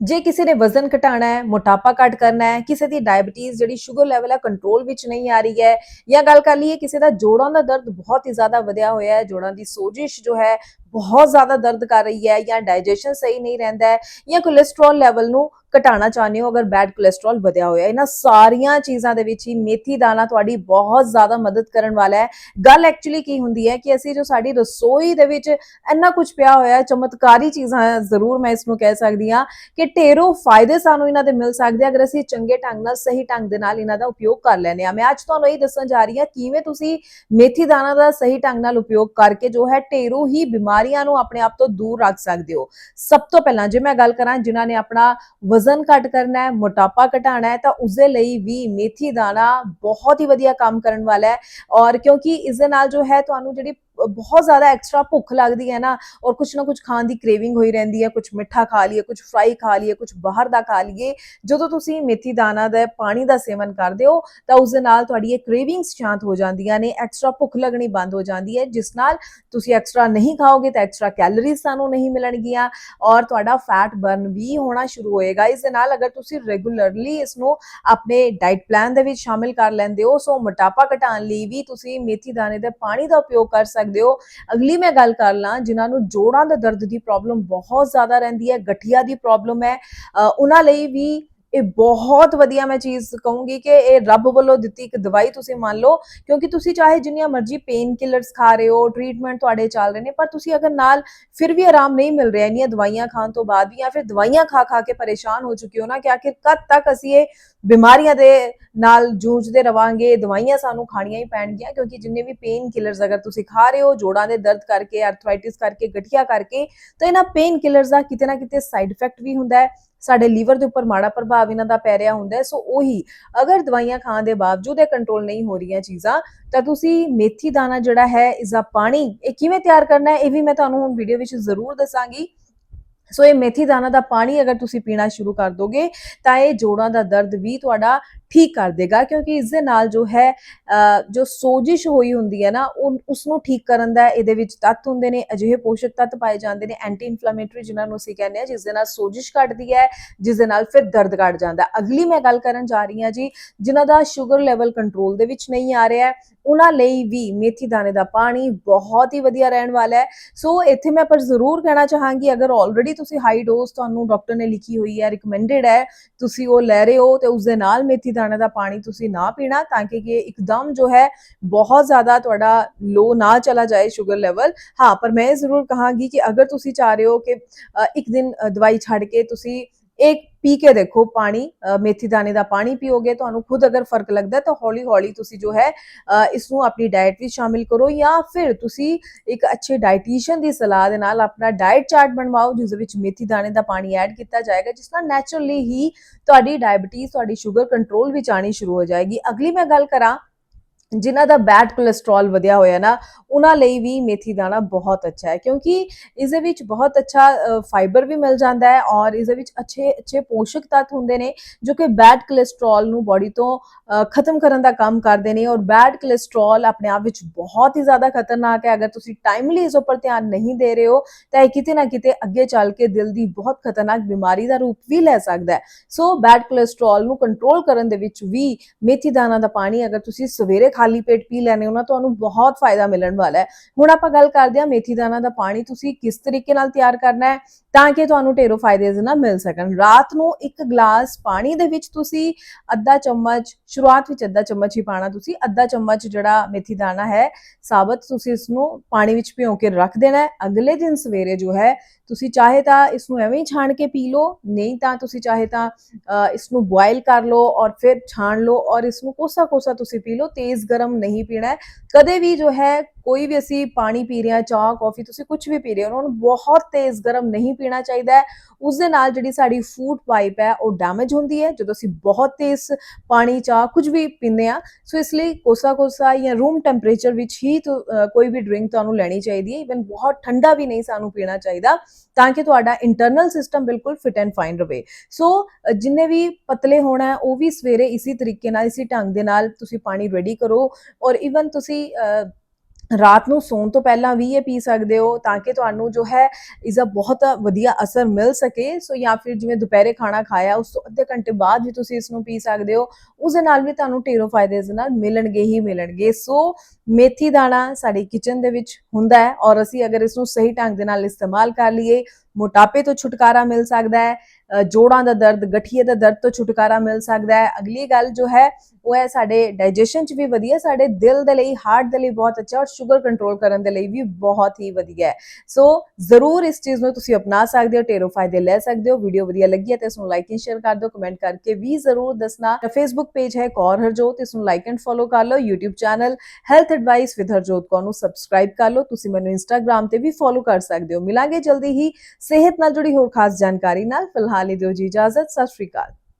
ਜੇ ਕਿਸੇ ਨੇ ਵਜ਼ਨ ਘਟਾਣਾ ਹੈ, ਮੋਟਾਪਾ ਘਟ ਕਰਨਾ ਹੈ, ਕਿਸੇ ਦੀ ਡਾਇਬੀਟੀਜ਼ ਜਿਹੜੀ ਸ਼ੂਗਰ ਲੈਵਲ ਹੈ ਕੰਟਰੋਲ ਵਿੱਚ ਨਹੀਂ ਆ ਰਹੀ ਹੈ ਜਾਂ ਗੱਲ ਕਰ ਲਈਏ ਕਿਸੇ ਦਾ ਜੋੜਾਂ ਦਾ ਦਰਦ ਬਹੁਤ ਹੀ ਜ਼ਿਆਦਾ ਵਧਿਆ ਹੋਇਆ ਹੈ, ਜੋੜਾਂ ਦੀ ਸੋਜਿਸ਼ ਜੋ ਹੈ ਬਹੁਤ ਜ਼ਿਆਦਾ ਦਰਦ ਕਰ ਰਹੀ ਹੈ ਜਾਂ ਡਾਈਜੈਸ਼ਨ ਸਹੀ ਨਹੀਂ ਰਹਿੰਦਾ ਹੈ ਜਾਂ ਕੋਲੇਸਟ੍ਰੋਲ ਲੈਵਲ ਨੂੰ ਘਟਾਉਣਾ ਚਾਹੁੰਦੇ ਹੋ, ਅਗਰ ਬੈਡ ਕੋਲੇਸਟ੍ਰੋਲ ਵਧਿਆ ਹੋਇਆ ਇਹਨਾਂ ਸਾਰੀਆਂ ਚੀਜ਼ਾਂ ਦੇ ਵਿੱਚ ਹੀ ਮੇਥੀ ਦਾਣਾ ਤੁਹਾਡੀ ਬਹੁਤ ਜ਼ਿਆਦਾ ਮਦਦ ਕਰਨ ਵਾਲਾ ਹੈ। ਗੱਲ ਐਕਚੁਅਲੀ ਕੀ ਹੁੰਦੀ ਹੈ ਕਿ ਅਸੀਂ ਜੋ ਸਾਡੀ ਰਸੋਈ ਦੇ ਵਿੱਚ ਇੰਨਾ ਕੁਝ ਪਿਆ ਹੋਇਆ ਹੈ, ਚਮਤਕਾਰੀ ਚੀਜ਼ਾਂ ਜ਼ਰੂਰ ਮੈਂ ਇਸ ਨੂੰ ਕਹਿ ਸਕਦੀ ਹਾਂ ਕਿ ਢੇਰੋਂ ਫਾਇਦੇ ਸਾਨੂੰ ਇਹਨਾਂ ਦੇ ਮਿਲ ਸਕਦੇ ਅਗਰ ਅਸੀਂ ਚੰਗੇ ਢੰਗ ਨਾਲ, ਸਹੀ ਢੰਗ ਦੇ ਨਾਲ ਇਹਨਾਂ ਦਾ ਉਪਯੋਗ ਕਰ ਲੈਨੇ ਆ ਮੈਂ ਅੱਜ ਤੁਹਾਨੂੰ ਇਹ ਦੱਸਣ ਜਾ ਰਹੀ ਹਾਂ ਕਿਵੇਂ ਤੁਸੀਂ ਮੇਥੀ ਦਾਣਾ ਦਾ ਸਹੀ ਢੰਗ ਨਾਲ ਉਪਯੋਗ ਕਰਕੇ ਜੋ ਹੈ ਢੇਰੋਂ ਹੀ ਬਿਮਾਰ ਬਿਮਾਰੀਆਂ ਨੂੰ ਆਪਣੇ ਆਪ ਤੋਂ ਦੂਰ ਰੱਖ ਸਕਦੇ ਹੋ। ਸਭ ਤੋਂ ਪਹਿਲਾਂ ਜੇ ਮੈਂ ਗੱਲ ਕਰਾਂ ਜਿਨ੍ਹਾਂ ਨੇ ਆਪਣਾ ਵਜ਼ਨ ਘਟ ਕਰਨਾ ਹੈ, ਮੋਟਾਪਾ ਘਟਾਉਣਾ ਹੈ, ਤਾਂ ਉਸ ਦੇ ਲਈ ਵੀ ਮੇਥੀ ਦਾਣਾ ਬਹੁਤ ਹੀ ਵਧੀਆ ਕੰਮ ਕਰਨ ਵਾਲਾ ਹੈ। ਔਰ ਕਿਉਂਕਿ ਇਸ ਦੇ ਨਾਲ ਜੋ ਹੈ, ਤੁਹਾਨੂੰ ਜਿਹੜੀ ਬਹੁਤ ਜ਼ਿਆਦਾ ਐਕਸਟਰਾ ਭੁੱਖ ਲੱਗਦੀ ਹੈ ਨਾ, ਔਰ ਕੁਝ ਨਾ ਕੁਝ ਖਾਣ ਦੀ ਕ੍ਰੇਵਿੰਗ ਹੋਈ ਰਹਿੰਦੀ ਹੈ ਕੁਝ ਮਿੱਠਾ ਖਾ ਲਈਏ ਕੁਝ ਫਰਾਈ ਖਾ ਲਈਏ ਕੁਝ ਬਾਹਰ ਦਾ ਖਾ ਲਈਏ। ਜਦੋਂ ਤੁਸੀਂ ਮੇਥੀ ਦਾਣਾ ਦਾ, ਪਾਣੀ ਦਾ ਸੇਵਨ ਕਰਦੇ ਹੋ, ਤਾਂ ਉਸ ਦੇ ਨਾਲ ਤੁਹਾਡੀ ਇਹ ਕ੍ਰੇਵਿੰਗਸ ਸ਼ਾਂਤ ਹੋ ਜਾਂਦੀਆਂ ਨੇ ਐਕਸਟਰਾ ਭੁੱਖ ਲੱਗਣੀ ਬੰਦ ਹੋ ਜਾਂਦੀ ਹੈ, ਜਿਸ ਨਾਲ ਤੁਸੀਂ ਐਕਸਟਰਾ ਨਹੀਂ ਖਾਓਗੇ ਤਾਂ ਐਕਸਟਰਾ ਕੈਲਰੀਜ਼ ਤੁਹਾਨੂੰ ਨਹੀਂ ਮਿਲਣਗੀਆਂ, ਔਰ ਤੁਹਾਡਾ ਫੈਟ ਬਰਨ ਵੀ ਹੋਣਾ ਸ਼ੁਰੂ ਹੋਏਗਾ। ਇਸ ਦੇ ਨਾਲ ਅਗਰ ਤੁਸੀਂ ਰੈਗੂਲਰਲੀ ਇਸ ਨੂੰ ਆਪਣੇ ਡਾਈਟ ਪਲਾਨ ਦੇ ਵਿੱਚ ਸ਼ਾਮਿਲ ਕਰ ਲੈਂਦੇ ਹੋ, ਸੋ ਮੋਟਾਪਾ ਘਟਾਉਣ ਲਈ ਵੀ ਤੁਸੀਂ ਮੇਥੀ ਦਾਣੇ ਦੇ ਪਾਣੀ ਦਾ ਉਪਯੋਗ ਕਰ ਸਕਦੇ ਹੋ ਅਗਲੀ ਮੈਂ ਗੱਲ ਕਰ ਲਾਂ, ਜਿਨ੍ਹਾਂ ਨੂੰ ਜੋੜਾਂ ਦੇ ਦਰਦ ਦੀ ਪ੍ਰੋਬਲਮ ਬਹੁਤ ਜ਼ਿਆਦਾ ਰਹਿੰਦੀ ਹੈ, ਗਠੀਆ ਦੀ ਪ੍ਰੋਬਲਮ ਹੈ। ਉਹਨਾਂ ਲਈ ਵੀ ਇਹ ਬਹੁਤ ਵਧੀਆ ਮੈਂ ਚੀਜ਼ ਕਹੂੰਗੀ ਕਿ ਇਹ ਰੱਬ ਵੱਲੋਂ ਦਿੱਤੀ ਇੱਕ ਦਵਾਈ ਤੁਸੀਂ ਮੰਨ ਲਓ, ਕਿਉਂਕਿ ਤੁਸੀਂ ਚਾਹੇ ਜਿੰਨੀਆਂ ਮਰਜ਼ੀ ਪੇਨ ਕਿਲਰਸ ਖਾ ਰਹੇ ਹੋ ਟ੍ਰੀਟਮੈਂਟ ਤੁਹਾਡੇ ਚੱਲ ਰਹੇ ਨੇ, ਪਰ ਤੁਸੀਂ ਅਗਰ ਨਾਲ ਫਿਰ ਵੀ ਆਰਾਮ ਨਹੀਂ ਮਿਲ ਰਿਹਾ, ਇੰਨੀਆਂ ਦਵਾਈਆਂ ਖਾਣ ਤੋਂ ਬਾਅਦ ਵੀ ਜਾਂ ਫਿਰ ਦਵਾਈਆਂ ਖਾ ਖਾ ਕੇ ਪਰੇਸ਼ਾਨ ਹੋ ਚੁੱਕੇ ਹੋ ਨਾ ਕਿ ਆਖਿਰ ਕਦ ਤੱਕ ਅਸੀਂ ਇਹ ਬਿਮਾਰੀਆਂ ਦੇ ਨਾਲ ਜੂਝਦੇ ਰਵਾਂਗੇ, ਦਵਾਈਆਂ ਸਾਨੂੰ ਖਾਣੀਆਂ ਹੀ ਪੈਣਗੀਆਂ, ਕਿਉਂਕਿ ਜਿੰਨੇ ਵੀ ਪੇਨ ਕਿਲਰਸ ਅਗਰ ਤੁਸੀਂ ਖਾ ਰਹੇ ਹੋ, ਜੋੜਾਂ ਦੇ ਦਰਦ ਕਰਕੇ ਆਰਥਰਾਈਟਿਸ ਕਰਕੇ, ਗਠੀਆ ਕਰਕੇ, ਤਾਂ ਇਹਨਾਂ ਪੇਨ ਕਿਲਰਸ ਦਾ ਕਿਤੇ ਨਾ ਕਿਤੇ ਸਾਈਡ ਇਫੈਕਟ ਵੀ ਹੁੰਦਾ ਹੈ। ਸਾਡੇ ਲੀਵਰ ਦੇ ਉੱਪਰ ਮਾੜਾ ਪ੍ਰਭਾਵ ਇਹਨਾਂ ਦਾ ਪੈ ਰਿਹਾ ਹੁੰਦਾ ਹੈ। ਸੋ ਉਹੀ ਅਗਰ ਦਵਾਈਆਂ ਖਾਣ ਦੇ ਬਾਵਜੂਦ ਇਹ ਕੰਟਰੋਲ ਨਹੀਂ ਹੋ ਰਹੀਆਂ ਚੀਜ਼ਾਂ, ਤਾਂ ਤੁਸੀਂ ਮੇਥੀ ਦਾਣਾ ਜਿਹੜਾ ਹੈ, ਇਸ ਦਾ ਪਾਣੀ ਇਹ ਕਿਵੇਂ ਤਿਆਰ ਕਰਨਾ ਹੈ, ਇਹ ਵੀ ਮੈਂ ਤੁਹਾਨੂੰ ਹੁਣ ਵੀਡੀਓ ਵਿੱਚ ਜ਼ਰੂਰ ਦੱਸਾਂਗੀ। ਸੋ ਇਹ ਮੇਥੀ ਦਾਣਾ ਦਾ ਪਾਣੀ ਅਗਰ ਤੁਸੀਂ ਪੀਣਾ ਸ਼ੁਰੂ ਕਰ ਦੋਗੇ ਤਾਂ ਇਹ ਜੋੜਾਂ ਦਾ ਦਰਦ ਵੀ ਤੁਹਾਡਾ ਠੀਕ ਕਰ ਦੇਗਾ, ਕਿਉਂਕਿ ਇਸ ਦੇ ਨਾਲ ਜੋ ਹੈ ਜੋ ਸੋਜਿਸ਼ ਹੋਈ ਹੁੰਦੀ ਹੈ ਨਾ, ਉਹ ਉਸ ਨੂੰ ਠੀਕ ਕਰਨ ਦਾ ਇਹਦੇ ਵਿੱਚ ਤੱਤ ਹੁੰਦੇ ਨੇ, ਅਜਿਹੇ ਪੋਸ਼ਕ ਤੱਤ ਪਾਏ ਜਾਂਦੇ ਨੇ ਐਂਟੀ ਇਨਫਲੇਮੇਟਰੀ ਜਿਨ੍ਹਾਂ ਨੂੰ ਅਸੀਂ ਕਹਿੰਦੇ ਆ ਜਿਸ ਦੇ ਨਾਲ ਸੋਜਿਸ਼ ਘਟਦੀ ਹੈ, ਜਿਸ ਦੇ ਨਾਲ ਫਿਰ ਦਰਦ ਘਟ ਜਾਂਦਾ ਅਗਲੀ ਮੈਂ ਗੱਲ ਕਰਨ ਜਾ ਰਹੀ ਹਾਂ ਜੀ, ਜਿਨ੍ਹਾਂ ਦਾ ਸ਼ੂਗਰ ਲੈਵਲ ਕੰਟਰੋਲ ਦੇ ਵਿੱਚ ਨਹੀਂ ਆ ਰਿਹਾ ਉਹਨਾਂ ਲਈ ਵੀ ਮੇਥੀ ਦਾਣੇ ਦਾ ਪਾਣੀ ਬਹੁਤ ਹੀ ਵਧੀਆ ਰਹਿਣ ਵਾਲਾ ਹੈ। ਸੋ ਇੱਥੇ ਮੈਂ ਪਰ ਜ਼ਰੂਰ ਕਹਿਣਾ ਚਾਹਾਂਗੀ, ਅਗਰ ਆਲਰੇਡੀ ਤੁਸੀਂ ਹਾਈ ਡੋਜ਼ ਤੁਹਾਨੂੰ ਡਾਕਟਰ ਨੇ ਲਿਖੀ ਹੋਈ ਹੈ ਰਿਕਮੈਂਡਡ ਹੈ, ਤੁਸੀਂ ਉਹ ਲੈ ਰਹੇ ਹੋ ਤੇ ਉਸ ਦੇ ਨਾਲ ਮੇਥੀ ਦਾਣੇ ਦਾ ਪਾਣੀ ਤੁਸੀਂ ਨਾ ਪੀਣਾ ਤਾਂ ਕਿ ਕਿ ਇੱਕਦਮ ਜੋ ਹੈ ਬਹੁਤ ਜ਼ਿਆਦਾ ਤੁਹਾਡਾ ਲੋ ਨਾ ਚਲਾ ਜਾਏ ਸ਼ੂਗਰ ਲੈਵਲ ਹਾਂ ਪਰ ਮੈਂ ਜ਼ਰੂਰ ਕਹਾਂਗੀ ਕਿ ਅਗਰ ਤੁਸੀਂ ਚਾਹ ਰਹੇ ਹੋ ਕਿ ਅ, ਇੱਕ ਦਿਨ ਦਵਾਈ ਛੱਡ ਕੇ ਤੁਸੀਂ ਇੱਕ ਪੀ ਕੇ ਦੇਖੋ ਪਾਣੀ ਮੇਥੀ ਦਾਣੇ ਦਾ ਪਾਣੀ ਪੀਓਗੇ ਤੁਹਾਨੂੰ ਖੁਦ ਅਗਰ ਫ਼ਰਕ ਲੱਗਦਾ ਤਾਂ ਹੌਲੀ ਹੌਲੀ ਤੁਸੀਂ ਜੋ ਹੈ ਅ, ਇਸ ਨੂੰ ਆਪਣੀ ਡਾਈਟ ਵਿੱਚ ਸ਼ਾਮਿਲ ਕਰੋ ਜਾਂ ਫਿਰ ਤੁਸੀਂ ਇੱਕ ਅੱਛੇ ਡਾਈਟੀਸ਼ੀਅਨ ਦੀ ਸਲਾਹ ਦੇ ਨਾਲ ਆਪਣਾ ਡਾਈਟ ਚਾਰਟ ਬਣਵਾਓ ਜਿਸ ਵਿੱਚ ਮੇਥੀ ਦਾਣੇ ਦਾ ਪਾਣੀ ਐਡ ਕੀਤਾ ਜਾਏਗਾ ਜਿਸ ਨਾਲ ਨੈਚੁਰਲੀ ਹੀ ਤੁਹਾਡੀ ਡਾਇਬੀਟੀਜ਼ ਤੁਹਾਡੀ ਸ਼ੂਗਰ ਕੰਟਰੋਲ ਵਿੱਚ ਆਣੀ ਸ਼ੁਰੂ ਹੋ ਜਾਏਗੀ। ਅਗਲੀ ਮੈਂ ਗੱਲ ਕਰਾਂ ਜਿਨ੍ਹਾਂ ਦਾ ਬੈਡ ਕੋਲੇਸਟ੍ਰੋਲ ਵਧਿਆ ਹੋਇਆ ਨਾ, ਉਹਨਾਂ ਲਈ ਵੀ ਮੇਥੀ ਦਾਣਾ ਬਹੁਤ ਅੱਛਾ ਹੈ, ਕਿਉਂਕਿ ਇਸ ਦੇ ਵਿੱਚ ਬਹੁਤ ਅੱਛਾ ਫਾਈਬਰ ਵੀ ਮਿਲ ਜਾਂਦਾ ਹੈ ਔਰ ਇਸ ਦੇ ਵਿੱਚ ਅੱਛੇ ਅੱਛੇ ਪੋਸ਼ਕ ਤੱਤ ਹੁੰਦੇ ਨੇ, ਜੋ ਕਿ ਬੈਡ ਕੋਲੇਸਟ੍ਰੋਲ ਨੂੰ ਬਾਡੀ ਤੋਂ ਖਤਮ ਕਰਨ ਦਾ ਕੰਮ ਕਰਦੇ ਨੇ ਔਰ ਬੈਡ ਕੋਲੇਸਟ੍ਰੋਲ ਆਪਣੇ ਆਪ ਵਿੱਚ ਬਹੁਤ ਹੀ ਜ਼ਿਆਦਾ ਖਤਰਨਾਕ ਹੈ, ਅਗਰ ਤੁਸੀਂ ਟਾਈਮਲੀ ਇਸ ਉੱਪਰ ਧਿਆਨ ਨਹੀਂ ਦੇ ਰਹੇ ਹੋ, ਤਾਂ ਇਹ ਕਿਤੇ ਨਾ ਕਿਤੇ ਅੱਗੇ ਚੱਲ ਕੇ ਦਿਲ ਦੀ ਬਹੁਤ ਖਤਰਨਾਕ ਬਿਮਾਰੀ ਦਾ ਰੂਪ ਵੀ ਲੈ ਸਕਦਾ ਹੈ। ਸੋ ਬੈਡ ਕੋਲੇਸਟ੍ਰੋਲ ਨੂੰ ਕੰਟਰੋਲ ਕਰਨ ਦੇ ਵਿੱਚ ਵੀ ਮੇਥੀ ਦਾਣਾ ਦਾ ਪਾਣੀ ਅਗਰ ਤੁਸੀਂ ਸਵੇਰੇ ਖਾਲੀ ਪੇਟ ਪੀ ਲੈਣੇ ਉਹਨਾਂ ਤੁਹਾਨੂੰ ਬਹੁਤ ਫਾਇਦਾ ਮਿਲਣ ਵਾਲਾ ਹੈ। ਹੁਣ ਆਪਾਂ ਗੱਲ ਕਰਦੇ ਹਾਂ ਮੇਥੀ ਦਾਣਾ ਦਾ ਪਾਣੀ ਤੁਸੀਂ ਕਿਸ ਤਰੀਕੇ ਨਾਲ ਤਿਆਰ ਕਰਨਾ ਹੈ ਤਾਂ ਕਿ ਤੁਹਾਨੂੰ ਢੇਰੋਂ ਫਾਇਦੇ ਇਸ ਨਾਲ ਮਿਲ ਸਕਣ। ਰਾਤ ਨੂੰ ਇੱਕ ਗਲਾਸ ਪਾਣੀ ਦੇ ਵਿੱਚ ਤੁਸੀਂ ਅੱਧਾ ਚਮਚ ਸ਼ੁਰੂਆਤ ਵਿੱਚ ਅੱਧਾ ਚਮਚ ਹੀ ਪਾਣਾ ਤੁਸੀਂ ਅੱਧਾ ਚਮਚ ਜਿਹੜਾ ਮੇਥੀ ਦਾਣਾ ਹੈ ਸਾਬਤ ਤੁਸੀਂ ਇਸ ਨੂੰ ਪਾਣੀ ਵਿੱਚ ਭਿਓ ਕੇ ਰੱਖ ਦੇਣਾ ਹੈ। ਅਗਲੇ ਦਿਨ ਸਵੇਰੇ ਜੋ ਹੈ ਤੁਸੀਂ ਚਾਹੇ ਤਾਂ ਇਸ ਨੂੰ ਐਵੇਂ ਹੀ ਛਾਣ ਕੇ ਪੀ ਲਓ ਨਹੀਂ ਤਾਂ ਤੁਸੀਂ ਚਾਹੇ ਤਾਂ ਅ, ਇਸ ਨੂੰ ਬੋਇਲ ਕਰ ਲਓ ਔਰ ਫਿਰ ਛਾਣ ਲਓ ਔਰ ਇਸ ਨੂੰ ਕੋਸਾ ਕੋਸਾ ਤੁਸੀਂ ਪੀ ਲਓ ਤੇਜ਼ ਗਰਮ ਨਹੀਂ ਪੀਣਾ ਹੈ। ਕਦੇ ਵੀ ਜੋ ਹੈ ਕੋਈ ਵੀ ਅਸੀਂ ਪਾਣੀ ਪੀ ਰਹੇ ਹਾਂ, ਚਾਹ, ਕਾਫੀ, ਤੁਸੀਂ ਕੁਝ ਵੀ ਪੀ ਰਹੇ ਹੋ, ਉਹਨਾਂ ਨੂੰ ਬਹੁਤ ਤੇਜ਼ ਗਰਮ ਨਹੀਂ ਪੀਣਾ ਚਾਹੀਦਾ ਹੈ। ਉਸ ਦੇ ਨਾਲ ਜਿਹੜੀ ਸਾਡੀ ਫੂਡ ਪਾਈਪ ਹੈ, ਉਹ ਡੈਮੇਜ ਹੁੰਦੀ ਹੈ। ਜਦੋਂ ਅਸੀਂ ਬਹੁਤ ਤੇਜ਼ ਪਾਣੀ, ਚਾਹ, ਕੁਝ ਵੀ ਪੀਂਦੇ ਆ ਸੋ ਇਸ ਲਈ ਕੋਸਾ ਕੋਸਾ ਜਾਂ ਰੂਮ ਟੈਂਪਰੇਚਰ ਵਿੱਚ ਹੀ ਕੋਈ ਵੀ ਡਰਿੰਕ ਤੁਹਾਨੂੰ ਲੈਣੀ ਚਾਹੀਦੀ ਹੈ। ਇਵਨ ਬਹੁਤ ਠੰਡਾ ਵੀ ਨਹੀਂ ਸਾਨੂੰ ਪੀਣਾ ਚਾਹੀਦਾ, ਤਾਂ ਕਿ ਤੁਹਾਡਾ ਇੰਟਰਨਲ ਸਿਸਟਮ ਬਿਲਕੁਲ ਫਿਟ ਐਂਡ ਫਾਈਨ ਰਵੇ ਸੋ ਜਿੰਨੇ ਵੀ ਪਤਲੇ ਹੋਣਾ ਉਹ ਵੀ ਸਵੇਰੇ ਇਸੇ ਤਰੀਕੇ ਨਾਲ, ਇਸੇ ਢੰਗ ਦੇ ਨਾਲ ਤੁਸੀਂ ਪਾਣੀ ਰੈਡੀ ਕਰੋ। ਔਰ ਇਵਨ ਤੁਸੀਂ ਰਾਤ ਨੂੰ ਸੌਣ ਤੋਂ ਪਹਿਲਾਂ ਵੀ ਇਹ ਪੀ ਸਕਦੇ ਹੋ ਤਾਂ ਕਿ ਤੁਹਾਨੂੰ ਜੋ ਹੈ ਇਸ ਦਾ ਬਹੁਤ ਵਧੀਆ ਅਸਰ ਮਿਲ ਸਕੇ। ਸੋ ਜਾਂ ਫਿਰ ਜਿਵੇਂ ਦੁਪਹਿਰੇ ਖਾਣਾ ਖਾਇਆ, ਉਸ ਤੋਂ ਅੱਧੇ ਘੰਟੇ ਬਾਅਦ ਵੀ ਤੁਸੀਂ ਇਸ ਨੂੰ ਪੀ ਸਕਦੇ ਹੋ। ਉਸ ਦੇ ਨਾਲ ਵੀ ਤੁਹਾਨੂੰ ਢੇਰੋਂ ਫਾਇਦੇ ਇਸ ਨਾਲ ਮਿਲਣਗੇ ਹੀ ਮਿਲਣਗੇ। ਸੋ ਮੇਥੀ ਦਾਣਾ ਸਾਡੀ ਕਿਚਨ ਦੇ ਵਿੱਚ ਹੁੰਦਾ ਹੈ ਔਰ ਅਸੀਂ ਅਗਰ ਇਸ ਨੂੰ ਸਹੀ ਢੰਗ ਦੇ ਨਾਲ ਇਸਤੇਮਾਲ ਕਰ ਲਈਏ, ਮੋਟਾਪੇ ਤੋਂ ਛੁਟਕਾਰਾ ਮਿਲ ਸਕਦਾ ਹੈ। ਜੋੜਾਂ ਦਾ ਦਰਦ, ਗਠੀਏ ਦਾ ਦਰਦ ਤੋਂ ਛੁਟਕਾਰਾ ਮਿਲ ਸਕਦਾ ਹੈ। ਅਗਲੀ ਗੱਲ ਜੋ ਹੈ, ਉਹ ਹੈ ਸਾਡੇ ਡਾਈਜੈਸ਼ਨ 'ਚ ਵੀ ਵਧੀਆ, ਸਾਡੇ ਦਿਲ ਦੇ ਲਈ ਹਾਰਟ ਦੇ ਲਈ ਬਹੁਤ ਅੱਛਾ ਔਰ ਸ਼ੂਗਰ ਕੰਟਰੋਲ ਕਰਨ ਦੇ ਲਈ ਵੀ ਬਹੁਤ ਹੀ ਵਧੀਆ ਹੈ। ਸੋ ਜ਼ਰੂਰ ਇਸ ਚੀਜ਼ ਨੂੰ ਤੁਸੀਂ ਅਪਣਾ ਸਕਦੇ ਹੋ, ਢੇਰੋਂ ਫਾਇਦੇ ਲੈ ਸਕਦੇ ਹੋ। ਵੀਡੀਓ ਵਧੀਆ ਲੱਗੀ ਹੈ ਤੇ ਇਸ ਨੂੰ ਲਾਈਕ ਐਂਡ ਸ਼ੇਅਰ ਕਰ ਦਿਓ ਕਮੈਂਟ ਕਰਕੇ ਵੀ ਜ਼ਰੂਰ ਦੱਸਣਾ। ਫੇਸਬੁੱਕ ਪੇਜ ਹੈ ਕੌਰ ਹਰਜੋਤ, ਇਸ ਨੂੰ ਲਾਈਕ ਐਂਡ ਫੋਲੋ ਕਰ ਲਓ। YouTube channel health advice with Harjot Kaur ਨੂੰ ਸਬਸਕ੍ਰਾਈਬ ਕਰ ਲਓ। ਤੁਸੀਂ ਮੈਨੂੰ Instagram ਤੇ ਵੀ ਫੋਲੋ ਕਰ ਸਕਦੇ ਹੋ। ਮਿਲਾਂਗੇ ਜਲਦੀ ਹੀ। ਸਿਹਤ ਨਾਲ ਜੁੜੀ ਹੋਰ ਖਾਸ ਜਾਣਕਾਰੀ ਨਾਲ। ਫਿਲਹਾਲ ਲਈ ਦਿਓ ਜੀ ਇਜਾਜ਼ਤ ਸਤਿ ਸ਼੍ਰੀ ਅਕਾਲ